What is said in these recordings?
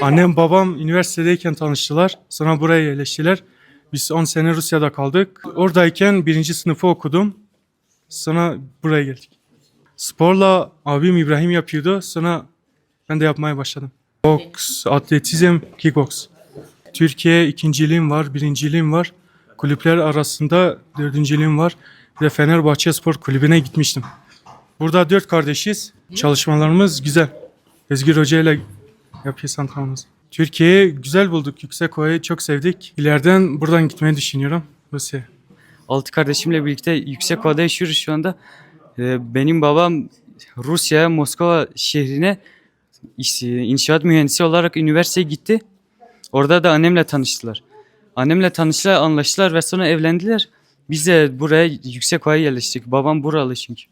Annem babam üniversitedeyken tanıştılar. Sonra buraya yerleştiler. Biz 10 sene Rusya'da kaldık. Oradayken birinci sınıfı okudum. Sonra buraya geldik. Sporla abim İbrahim yapıyordu. Sonra ben de yapmaya başladım. Boks, atletizm, kickbox. Türkiye ikinciliğim var, birinciliğim var. Kulüpler arasında dördüncülüğüm var. Bir de Fenerbahçe Spor Kulübü'ne gitmiştim. Burada dört kardeşiz. Çalışmalarımız güzel. Özgür Hoca ile yapıyoruz antrenmanımızı. Türkiye'yi güzel bulduk. Yüksek Ova'yı çok sevdik. İleriden buradan gitmeyi düşünüyorum. Rusya'ya. Altı kardeşimle birlikte yüksek ovada yaşıyoruz şu anda. Ee, Benim babam Rusya, Moskova şehrine inşaat mühendisi olarak üniversiteye gitti. Orada da annemle tanıştılar. Annemle tanıştılar, anlaştılar ve sonra evlendiler. Biz de buraya yüksek ovaya yerleştik. Babam buralı çünkü.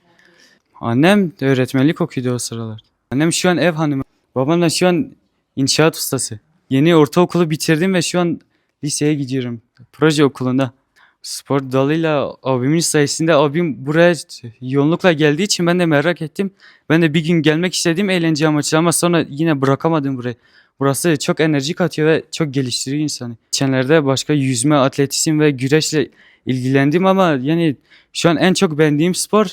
Annem de öğretmenlik okuyordu o sıralar. Annem şu an ev hanımı. Babam da şu an inşaat ustası. Yeni ortaokulu bitirdim ve şu an liseye gidiyorum. Proje okulunda spor dalıyla abimin sayesinde abim buraya yoğunlukla geldiği için ben de merak ettim. Ben de bir gün gelmek istedim eğlence amaçlı ama sonra yine bırakamadım burayı. Burası çok enerji katıyor ve çok geliştiriyor insanı. Geçenlerde başka yüzme, atletizm ve güreşle ilgilendim ama yani şu an en çok beğendiğim spor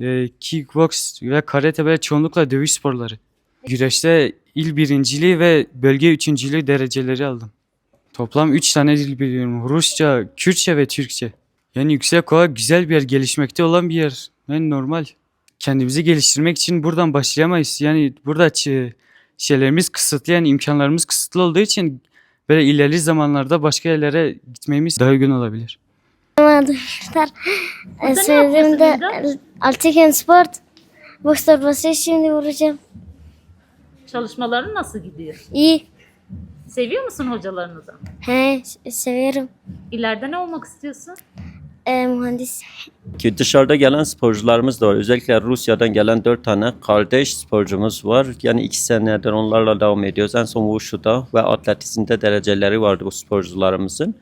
e, kickbox ve karate ve çoğunlukla dövüş sporları. Güreşte il birinciliği ve bölge üçüncülüğü dereceleri aldım. Toplam 3 tane dil biliyorum. Rusça, Kürtçe ve Türkçe. Yani yüksek ova güzel bir yer, gelişmekte olan bir yer. Yani normal. Kendimizi geliştirmek için buradan başlayamayız. Yani burada şeylerimiz kısıtlı yani imkanlarımız kısıtlı olduğu için böyle ilerli zamanlarda başka yerlere gitmemiz daha uygun olabilir. Arkadaşlar Burada Altiken Sport. Boks torbası şimdi vuracağım. Çalışmaların nasıl gidiyor? İyi. Seviyor musun hocalarını da? He severim. İleride ne olmak istiyorsun? E, mühendis. Ki dışarıda gelen sporcularımız da var. Özellikle Rusya'dan gelen dört tane kardeş sporcumuz var. Yani iki senedir onlarla devam ediyoruz. En son Wushu'da ve atletizmde dereceleri vardı bu sporcularımızın.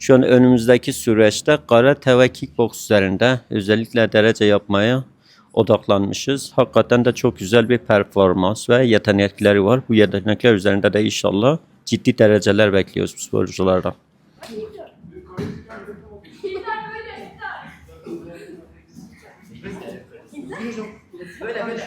Şu an önümüzdeki süreçte karate ve kickbox üzerinde özellikle derece yapmaya odaklanmışız. Hakikaten de çok güzel bir performans ve yetenekleri var. Bu yetenekler üzerinde de inşallah ciddi dereceler bekliyoruz bu sporculardan. Böyle böyle.